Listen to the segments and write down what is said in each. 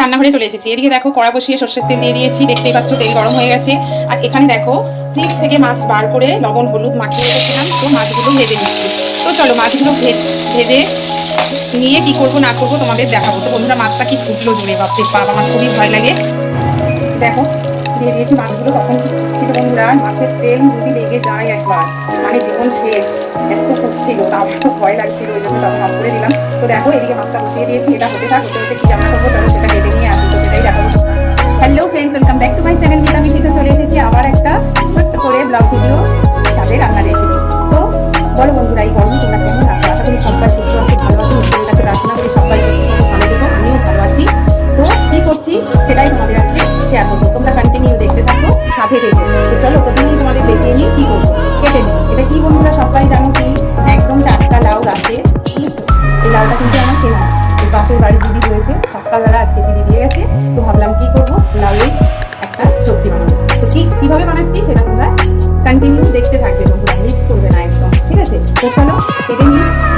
রান্নাঘরে চলে এসেছি। এদিকে দেখো কড়া বসিয়ে সর্ষের তেল দিয়ে দিয়েছি। দেখতেই পাচ্ছ তেল গরম হয়ে গেছে। আর এখানে দেখো ফ্রিজ থেকে মাছ বার করে লবণ, হলুদ মাখিয়ে রেখেছিলাম। তো মাছগুলো ভেজে নিচ্ছি। তো চলো মাছগুলো ভেজে নিয়ে কি করব, না করব তোমাদের দেখাবো। তো বন্ধুরা, মাছটা কি ফুটলো জোরে, বাপরে বাপ, আমার খুবই ভয় লাগে। দেখো, দিয়ে দিয়েছি মাছগুলো। তখন ছিল বন্ধুরা, মাছের তেল যদি লেগে যায় একবার মানে জীবন শেষ, এত ফুটছিল তাও খুব ভয় লাগছিল, ওই জন্য তখন করে দিলাম। তো দেখো, এদিকে মাছটা বসিয়ে দিয়েছি। এটা হতে থাক, হতে হতে কি জামা করব তাহলে সেটা তোমরা কন্টিনিউ দেখতে থাকো, সাথে থেকো। তো চলো, প্রথমেই তোমাদের দেখিয়ে নিই কি করব। কেটে নিই। এটা কি বন্ধুরা? সবাই জানো কি? একদম টাটকা লাউ গাছে। এই লাউটা কিন্তু আমার কেনা। এই পাশের বাড়ির দিদি রয়েছে। সকালবেলা আজকে দিদি দিয়ে গেছে। তো ভাবলাম কী করব? লাউয়ের একটা সবজি বানাবো। তো কি, কীভাবে বানাচ্ছি সেটা তোমরা কন্টিনিউ দেখতে থাকবে বন্ধুরা। মিস করবে না একদম। ঠিক আছে? তো চলো, কেটে নিই।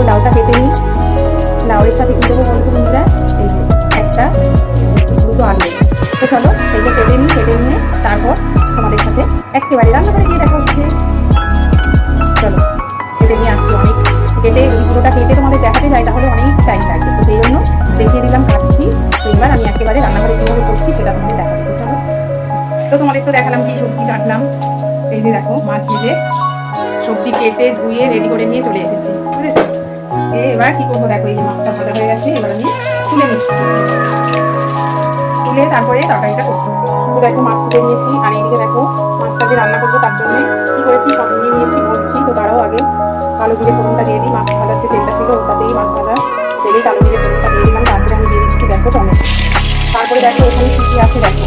তো লাউটা কেটে নিই। লাউয়ের সাথে কি দেবো বলতো বন্ধুরা? এই যে একটা, দুটো আলু। তো চলো সেগুলো কেটে নিই, কেটে নিয়ে তারপর তোমাদের সাথে একেবারে রান্না করে গিয়ে দেখা হচ্ছে চলো, কেটে নিয়ে আসছি অনেক। কেটে যদি পুরোটা কেটে তোমাদের দেখাতে যাই, তাহলে অনেক টাইম লাগবে। তো সেই জন্য দেখিয়ে দিলাম, কাটছি। তো এবার আমি একেবারে রান্নাঘরে কীভাবে করছি সেটা তোমাদের দেখাবো। তো চলো। তো তোমাদের তো দেখালাম কি সবজি কাটলাম। এই যে দেখো, মাছ ভেজে সবজি কেটে ধুয়ে রেডি করে নিয়ে চলে এসেছি। এবার কি করব? দেখো, এই যে মাছটা ভাজা হয়ে গেছে, এবার আমি তুলে নিচ্ছি। তুলে তারপরে তরকারিটা করব তো দেখো, মাছ তুলে নিয়েছি, আর এইদিকে দেখো, মাছটা যে রান্না করব তার জন্য কি করেছি? নিয়ে নিয়েছি বলছি তো তারাও আগে, কালো জিরে ফোড়নটা দিয়ে দিই। মাছ ভাজার যে তেলটা ছিল ওটাতেই মাছ ভাজা তেলেই কালো জিরে ফোড়নটা দিয়ে দিলাম। তারপরে আমি দিয়ে দিচ্ছি, দেখো, টমেটো। তারপরে দেখো, এখানে কী কী আছে, দেখো।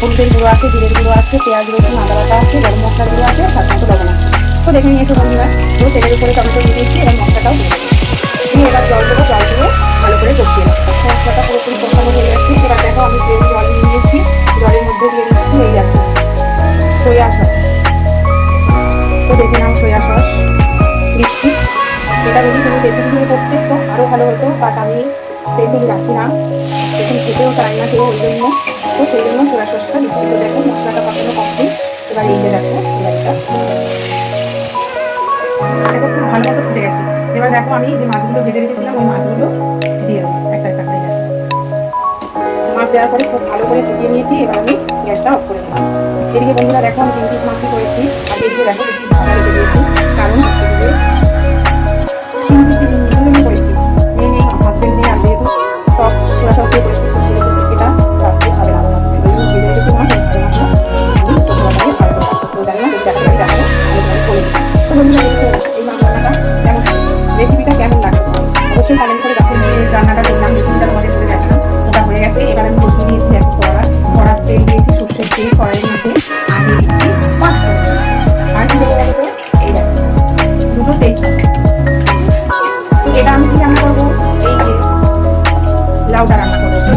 হলুদের গুঁড়ো আছে, জিরের গুঁড়ো আছে, পেঁয়াজ, রসুন, আদা বাটা আছে, গরম মশলা গুঁড়ো আছে সাথে লবণ আছে। তো দেখে নিয়েছো বন্ধুরা, তো তেলের উপরে টমেটো দিয়ে দিয়েছি, এবার মশলাটাও দিয়ে দিয়ে এবার জল দেবো, জল দিয়ে ভালো করে কষিয়ে রাখব মশলাটা পুরোপুরি কষানো হয়ে গেছে। এবার দেখো আমি যে জল নিয়ে নিয়েছি, জলের মধ্যে দিয়ে দিচ্ছি এই দেখো সোয়া সস। তো দেখে নাও সোয়া সস। দিচ্ছি। এটা যদি তুমি তেঁতুল দিয়ে করতে তো আরও ভালো হতো, বাট আমি তেঁতুল রাখি না। তেঁতুল খেতেও চাই না কেউ ওই জন্য। তো সেই জন্য সোয়া সসটা দিচ্ছি। তো দেখো মশলাটা কখনো কমপ্লিট এবার এই যে দেখো দেখো খুব ভালো এবার দেখো আমি যে মাছগুলো ভেজে রেখেছিলাম, ওই মাছগুলো দিয়ে একটা একটা করে মাছ দেওয়ার পরে খুব ভালো করে ফুটিয়ে নিয়েছি, এবার আমি গ্যাসটা অফ করে দিলাম এদিকে বন্ধুরা দেখো আমি তিন পিস মাছই করেছি। আর এদিকে দেখো দিয়েছি।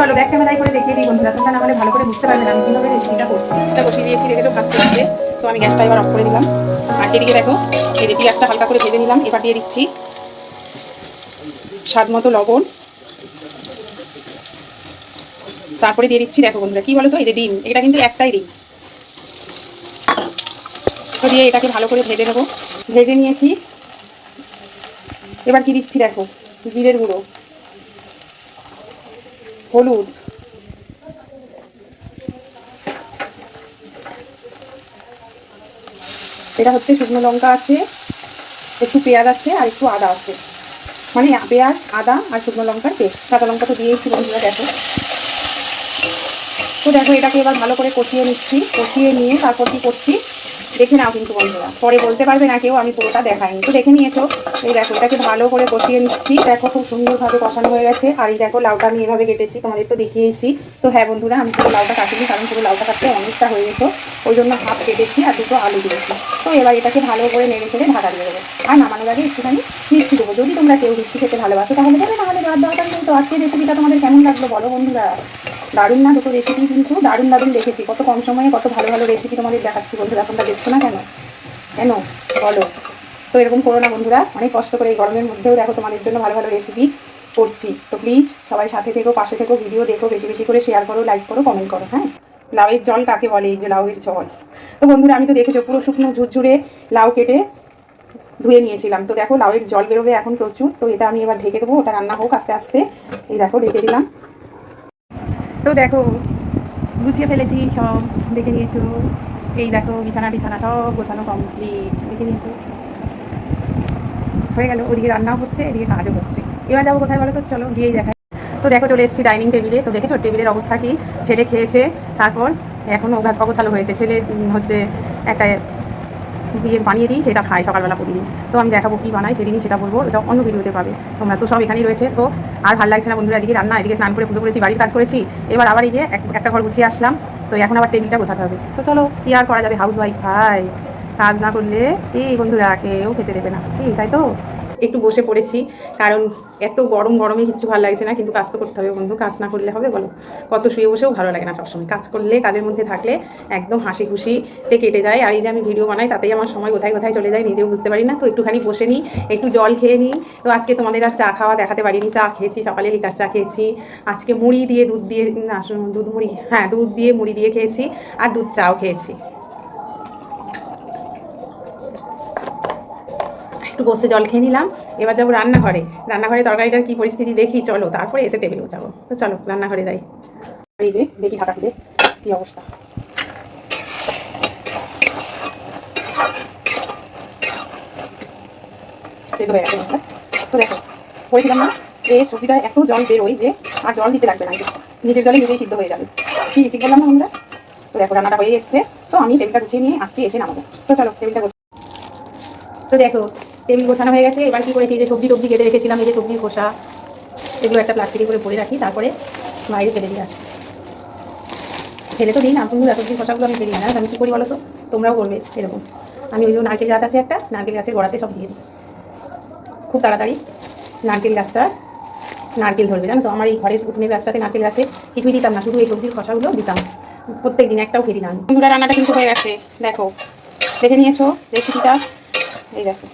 চলো ব্যাক ক্যামেরায় করে দেখিয়ে দিই বন্ধুরা, তোমরা না হলে ভালো করে বুঝতে পারবে না আমি কীভাবে রেসিপিটা করছি। এটা বসিয়ে দিয়েছি, রেখেছো ভাত করতে তো আমি গ্যাসটা এবার অফ করে দিলাম। আর এদিকে দেখো, এই যে হালকা করে ভেজে নিলাম, এবার দিয়ে দিচ্ছি স্বাদ মতো লবণ। তারপরে দিয়ে দিচ্ছি, দেখো বন্ধুরা, কি বলো তো এই যে ডিম, এটা কিন্তু একটাই ডিম। তো দিয়ে এটাকে ভালো করে ভেজে নেব। ভেজে নিয়েছি। এবার কি দিচ্ছি দেখো, জিরের গুঁড়ো। হলুদ। এটা হচ্ছে শুকনো লঙ্কা আছে, একটু পেঁয়াজ আছে আর একটু আদা আছে। মানে পেঁয়াজ, আদা আর শুকনো লঙ্কার পেস্ট। কাঁচা লঙ্কা তো দিয়েছি বন্ধুরা, দেখো। তো দেখো, এটাকে এবার ভালো করে কষিয়ে নিচ্ছি। কষিয়ে নিয়ে তারপর কি করছি? দেখে নাও কিন্তু বন্ধুরা। পরে বলতে পারবে না কেউ, আমি পুরোটা দেখাইনি। তো দেখে নিয়েছো। এই দেখো, এটাকে ভালো করে কষিয়ে নিচ্ছি। দেখো, খুব সুন্দরভাবে কষানো হয়ে গেছে। আর এই দেখো, লাউটা আমি এভাবে কেটেছি, তোমাদের তো দেখিয়েছি। তো হ্যাঁ বন্ধুরা, আমি পুরো লাউটা কাটিনি, কারণ পুরো লাউটা কাটতে অনেকটা হয়ে যেত ওই জন্য হাফ কেটেছি আর দুটো আলু দিয়েছি। তো এবার এটাকে ভালো করে নেড়ে চেড়ে ঢাকা দিয়ে দেবো। আর নামানোর আগে একটুখানি মিষ্টি দেবো। যদি তোমরা কেউ মিষ্টি খেতে ভালোবাসো, তাহলে দেবে, নাহলে দেওয়ার দরকার নেই তো আজকের রেসিপিটা তোমাদের কেমন লাগল বলো বন্ধুরা? দারুণ না দুটো রেসিপি কিন্তু? দারুণ দারুণ দেখেছি। কত কম সময়ে কত ভালো ভালো রেসিপি তোমাদের দেখাচ্ছি বন্ধুরা, তোমরা দেখছ না কেন? কেন? বলো। তো এরকম করো না বন্ধুরা, অনেক কষ্ট করে এই গরমের মধ্যেও দেখো তোমাদের জন্য ভালো ভালো রেসিপি করছি। তো প্লিজ সবাই সাথে থেকো, পাশে থেকো ভিডিও দেখো, বেশি বেশি করে শেয়ার করো লাইক করো কমেন্ট করো হ্যাঁ? লাউয়ের জল কাকে বলে এই যে লাউয়ের জল? তো বন্ধুরা, আমি তো দেখেছ পুরো শুকনো ঝুরঝুরে লাউ কেটে ধুয়ে নিয়েছিলাম। তো দেখো লাউয়ের জল বেরোবে এখন প্রচুর। তো এটা আমি এবার ঢেকে দেবো, ওটা রান্না হোক আস্তে আস্তে। এই দেখো, ঢেকে দিলাম। তো দেখো, গুছিয়ে ফেলেছি সব, দেখে নিয়েছো। এই দেখো, বিছানা বিছানা, সব গোছানো কমপ্লিট দেখে নিয়েছো? হয়ে গেল, ওদিকে রান্নাও হচ্ছে, এদিকে কাজও হচ্ছে। এবার যাব কোথায় বলো তো? চলো, গিয়েই দেখাই। তো দেখো, চলে এসেছি ডাইনিং টেবিলে তো দেখেছ টেবিলের অবস্থা কি? ছেলে খেয়েছে, তারপর এখনও ওঘাত অগোছালো হয়েছে। ছেলে হচ্ছে একটা দিয়ে বানিয়ে দিই সেটা খায় সকালবেলা প্রতিদিন। তো আমি দেখাবো কি বানাই সেদিনই সেটা বলব। এটা অন্য ভিডিওতে পাবে। তোমরা তো সব এখানেই রয়েছে। তো আর ভালো লাগছে না বন্ধুরা, এদিকে রান্না, এদিকে স্নান করে পুজো করেছি, বাড়ির কাজ করেছি। এবার আবার এই যে একটা ঘর গুছিয়ে আসলাম। তো এখন আবার টেবিলটা গোছাতে হবে। তো চলো, কি আর করা যাবে? হাউস ওয়াইফ ভাই। কাজ না করলে, এই বন্ধুরা, কেউ খেতে দেবে না। কি, তাই তো? একটু বসে পড়েছি, কারণ এত গরম গরমে কিছু ভালো লাগছে না, কিন্তু কাজ তো করতে হবে বন্ধু, কাজ না করলে হবে বলো? কত শুয়ে বসেও ভালো লাগে না সবসময়। কাজ করলে, কাজের মধ্যে থাকলে একদম হাসি খুশিতে কেটে যায়, আর এই যে আমি ভিডিও বানাই, তাতেই আমার সময় কোথায় কোথায় চলে যায় নিজেও বুঝতে পারি না, তো একটুখানি বসে নিই, একটু জল খেয়ে নিই। তো আজকে তোমাদের আর চা খাওয়া দেখাতে পারিনি, চা খেয়েছি, সকালে লিকার চা খেয়েছি, আজকে মুড়ি দিয়ে দুধ দিয়ে দুধ মুড়ি হ্যাঁ দুধ দিয়ে মুড়ি দিয়ে খেয়েছি, আর দুধ চাও খেয়েছি। একটু বসে জল খেয়ে নিলাম। এবার যাব রান্নাঘরে। রান্নাঘরে তরকারিটার কি পরিস্থিতি দেখি চলো, তারপরে এসে টেবিল গোছাবো তো চলো, রান্নাঘরে যাই। এই যে, দেখি ঢাকা খুলে কি অবস্থা। সেদ্ধ হয়ে গেছে তো দেখো, বলেছিলাম না যে সবজিটা এত জল বেরোয় যে আর জল দিতে লাগবে না। নিজের জলে নিজেই সিদ্ধ হয়ে যাবে। কি ঠিক বললাম না আমরা তো দেখো, রান্নাটা হয়ে এসছে। তো আমি টেবিলটা গুছিয়ে নিয়ে আসছি, এসে নামাবো। তো চলো টেবিলটা তো দেখো টেবিল গোছানো হয়ে গেছে। এবার কি করেছি? যে সবজি টবজি কেটে রেখেছিলাম, এই যে সবজির খোসা, এগুলো একটা প্লাস্টিকে করে ভরে রাখি, তারপরে বাইরে ফেলে দিয়ে আসি। ফেলে তো দিই না বন্ধুরা সবজির খোসাগুলো আমি ফেলি না। আমি কী করি বলো তো তোমরাও করবে এরকম। আমি ওই যে নারকেল গাছ আছে একটা, নারকেল গাছের গোড়াতে সব দিয়ে দিই। খুব তাড়াতাড়ি নারকেল গাছটা, নারকেল ধরবে। জানো তো, আমার এই ঘরের উঠোনের গাছটাতে নারকেল গাছে কিছুই দিতাম না, শুধু এই সবজির খোসাগুলো দিতাম। প্রত্যেক দিন একটাও ফেরি না বন্ধুরা, রান্নাটা কিন্তু হয়ে গেছে। দেখো, দেখে নিয়েছো রেসিপিটা? এই দেখো।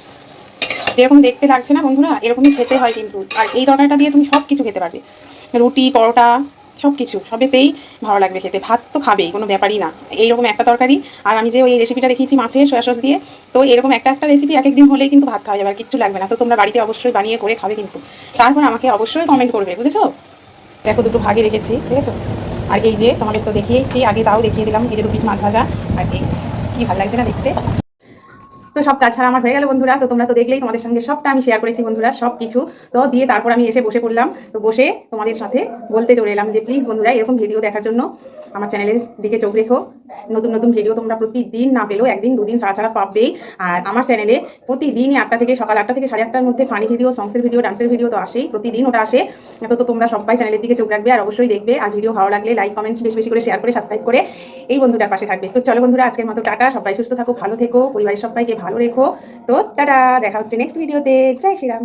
যেরকম দেখতে লাগছে না বন্ধুরা, এরকমই খেতে হয় কিন্তু। আর এই তরকারিটা দিয়ে তুমি সব কিছু খেতে পারবে। রুটি, পরোটা সব কিছু সবেতেই ভালো লাগবে খেতে। ভাত তো খাবেই, কোনো ব্যাপারই না। এইরকম একটা তরকারি, আর আমি যে ওই রেসিপিটা দেখিয়েছি মাছের সয়া সস দিয়ে, তো এরকম একটা একটা রেসিপি এক একদিন হলেই কিন্তু ভাত খাওয়া যাবে, আর কিচ্ছু লাগবে না। তো তোমরা বাড়িতে অবশ্যই বানিয়ে করে খাবে কিন্তু। তারপর আমাকে অবশ্যই কমেন্ট করবে, বুঝেছ? দেখো দুটো ভাগে রেখেছি, ঠিক আছে? আর এই যে তোমাদের তো দেখিয়েছি, আগে তাও দেখিয়ে দিলাম, এই যে দু পিস মাছ ভাজা, আর এই কি ভালো লাগছে না দেখতে? তো সব কাজ ছাড়া আমার হয়ে গেল বন্ধুরা, তো তোমরা তো দেখলেই তোমাদের সঙ্গে সবটা আমি শেয়ার করেছি বন্ধুরা সব কিছু তো দিয়ে তারপর আমি এসে বসে পড়লাম, তো বসে তোমাদের সাথে বলতে চলে এলাম যে প্লিজ বন্ধুরা, এরকম ভিডিও দেখার জন্য আমার চ্যানেলের দিকে চোখ রেখো। নতুন নতুন ভিডিও তোমরা প্রতিদিন না পেলেও একদিন, দুদিন ছাড়া ছাড়া পাবেই। আর আমার চ্যানেলে প্রতিদিনই আটটা থেকে সকাল আটটা থেকে সাড়ে আটটার মধ্যে ফানি ভিডিও সংসের ভিডিও ডান্সের ভিডিও তো আসেই, প্রতিদিন ওটা আসে। তো তো তোমরা সবাই চ্যানেলের দিকে চোখ রাখবে আর অবশ্যই দেখবে। আর ভিডিও ভালো লাগলে লাইক কমেন্ট বেশি বেশি করে শেয়ার করে সাবস্ক্রাইব করে এই বন্ধুটার পাশে থাকবে। তো চলো বন্ধুরা, আজকের মতো টাটা। সবাই সুস্থ থাকো, ভালো থেকো, পরিবারের সবাইকে ভালো রেখো। তো টাটা, দেখা হচ্ছে নেক্সট ভিডিওতে জয় শ্রীরাম।